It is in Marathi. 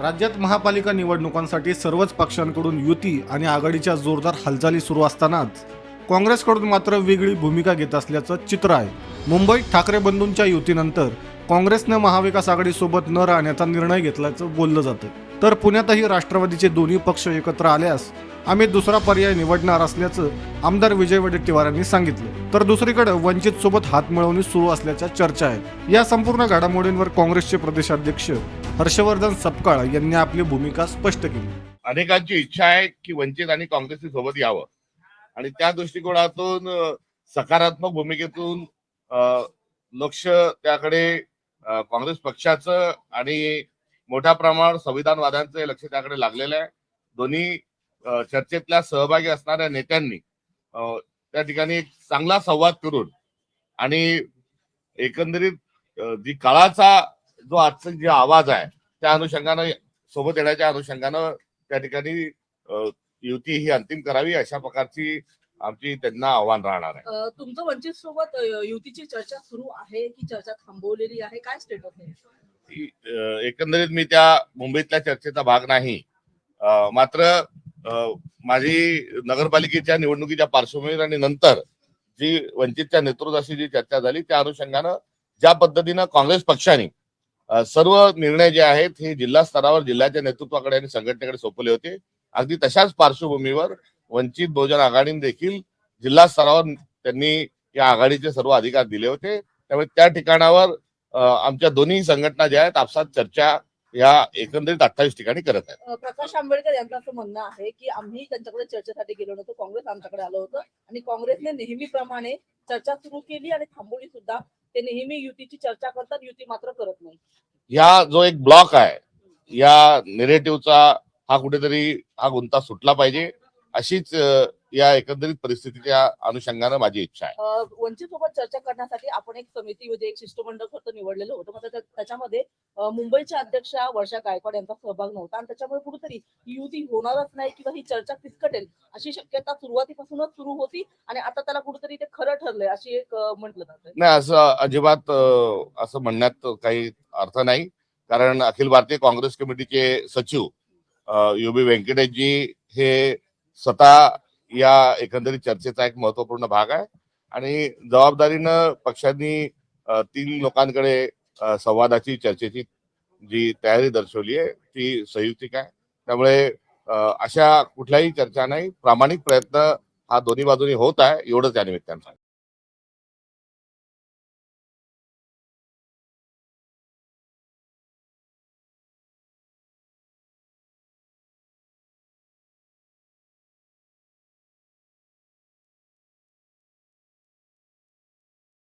राज्यात महापालिका निवडणुकांसाठी सर्वच पक्षांकडून युती आणि आघाडीच्या जोरदार हालचाली सुरू असतानाच काँग्रेसकडून मात्र वेगळी भूमिका घेत असल्याचं चित्र आहे. मुंबईत ठाकरे बंधूंच्या युतीनंतर काँग्रेसनं महाविकास आघाडीसोबत न राहण्याचा निर्णय घेतल्याचं बोललं जातं तर पुण्यातही राष्ट्रवादीचे दोन्ही पक्ष एकत्र आल्यास आम्ही दुसरा पर्याय निवडणार असल्याचं आमदार विजय वडेट्टीवार यांनी सांगितलं. तर दुसरीकडे वंचित सोबत हात मिळवणी सुरू असल्याच्या चर्चा आहेत. या संपूर्ण घडामोडींवर काँग्रेसचे प्रदेशाध्यक्ष हर्षवर्धन सपकाळ यांनी आपली भूमिका स्पष्ट केली. अनेकांची इच्छा आहे की वंचित आणि काँग्रेसची सोबत यावं. आणि त्या दृष्टिकोनातून सकारात्मक भूमिकेतून लक्ष त्याकडे काँग्रेस पक्षाचं आणि मोठ्या प्रमाणावर संविधानवाद्यांचं लक्ष त्याकडे लागलेलं आहे. दोन्ही चर्चेतल्या सहभागी असणाऱ्या नेत्यांनी त्या ठिकाणी एक चांगला संवाद करून आणि एकंदरीत जी काळाचा जो आजचा जे आवाज आहे त्या अनुषंगानं सोबत येण्याच्या अनुषंगानं त्या ठिकाणी युती ही अंतिम करावी अशा प्रकारची आमची त्यांना आव्हान राहणार आहे. तुमचं वंचित सोबत युतीची चर्चा सुरू आहे की चर्चा थांबवलेली आहे? काय स्टेटस आहे? एकंदरीत मी त्या मुंबईतल्या चर्चेचा भाग नाही. मात्र माझी नगरपालिकेच्या निवडणुकीच्या पार्श्वभूमीवर आणि नंतर जी वंचितच्या नेतृत्वाशी जी चर्चा झाली त्या अनुषंगानं ज्या पद्धतीनं काँग्रेस पक्षाने सर्व निर्णय जे आहेत हे जिल्हा स्तरावर जिल्ह्याच्या नेतृत्वाकडे आणि संघटनेकडे सोपवले होते. अगदी तशाच पार्श्वभूमीवर वंचित बहुजन आघाडीने देखील जिल्हा स्तरावर त्यांनी या आघाडीचे सर्व अधिकार दिले होते. त्यामुळे त्या ठिकाणावर आमच्या दोन्ही संघटना ज्या आहेत आपसात चर्चा या एकंदरीत अठ्ठावीस ठिकाणी करत आहेत. प्रकाश आंबेडकर यांचं असं म्हणणं आहे की आम्ही त्यांच्याकडे चर्चेसाठी गेलो नव्हतो काँग्रेस आमच्याकडे आलं होतं आणि काँग्रेसने नेहमीप्रमाणे चर्चा सुरू केली आणि थांबवली सुद्धा. ते नेहमी युतीची चर्चा करतात युती मात्र करत नाही. या जो एक ब्लॉक आहे या नेरेटिव्हचा हा कुठेतरी हा गुंता सुटला पाहिजे. अशीच या एकंदरीत परिस्थितीच्या अनुषंगानं माझी इच्छा आहे. वंचित सोबत चर्चा करण्यासाठी आपण एक समिती म्हणजे एक शिष्टमंडळ खरं निवडलेलं होतं. त्याच्यामध्ये मुंबईच्या अध्यक्षा वर्षा गायकवाड यांचा सहभाग नव्हता. आणि त्याच्यामुळे कुठेतरी ही युती होणारच नाही किंवा ही चर्चा फिसकटेल अशी शक्यता सुरुवातीपासूनच सुरू होती. आणि आता त्याला कुठेतरी ते खरं ठरलंय अशी एक म्हटलं जातं नाही असं अजिबात असं म्हणण्यात काही अर्थ नाही. कारण अखिल भारतीय काँग्रेस कमिटीचे सचिव युबी व्यंकटेशजी हे स्वतः या एकंदरीत चर्चेचा एक महत्त्वपूर्ण भाग आहे. आणि जबाबदारीनं पक्षांनी तीन लोकांकडे संवादाची चर्चेची जी तयारी दर्शवली आहे ती संयुक्तिक आहे. त्यामुळे अशा कुठल्याही चर्चा नाही. प्रामाणिक प्रयत्न हा दोन्ही बाजूनी होत आहे एवढंच या निमित्तानं